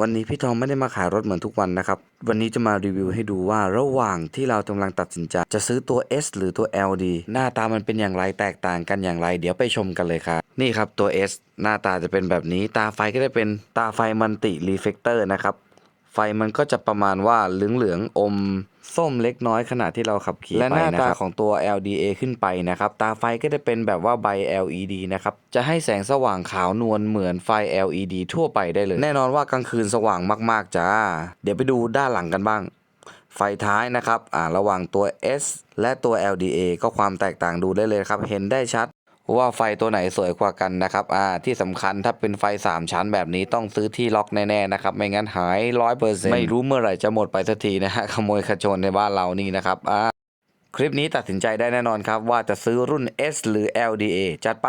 วันนี้พี่ทองไม่ได้มาขายรถเหมือนทุกวันนะครับ วันนี้จะมารีวิวให้ดูว่าระหว่างที่เรากำลังตัดสินใจจะซื้อตัว S หรือตัว L ดีหน้าตามันเป็นอย่างไรแตกต่างกันอย่างไร เดี๋ยวไปชมกันเลยครับ นี่ครับตัว S หน้าตาจะเป็นแบบนี้ ตาไฟก็จะเป็นตาไฟมันติรีเฟกเตอร์นะครับ ไฟมันก็จะประมาณว่าเหลืองๆอมส้มเล็กน้อยขณะที่เราขับขี่และหน้าตาของตัว LDA ขึ้นไปนะครับ ตาไฟก็จะเป็นแบบว่าใบ LED นะครับ จะให้แสงสว่างขาวนวลเหมือนไฟ LED ทั่วไปได้เลย แน่นอนว่ากลางคืนสว่างมากๆจ้า เดี๋ยวไปดูด้านหลังกันบ้าง ไฟท้ายนะครับ อ่า ระหว่างตัว S และตัว LDA ก็ความแตกต่างดูได้เลยครับ เห็นได้ชัด ว่าไฟตัวไหนสวยกว่ากันนะครับ อ่า ที่สำคัญถ้าเป็นไฟ 3 ชั้นแบบนี้ต้องซื้อที่ล็อกแน่ๆนะครับ ไม่งั้นหายร้อยเปอร์เซ็นต์ไม่รู้เมื่อไหร่จะหมดไปสักทีนะฮะ ขโมยขจรในบ้านเรานี่นะครับ อ่า คลิปนี้ตัดสินใจได้แน่นอนครับ ว่าจะซื้อรุ่น S หรือ LDA จัดไป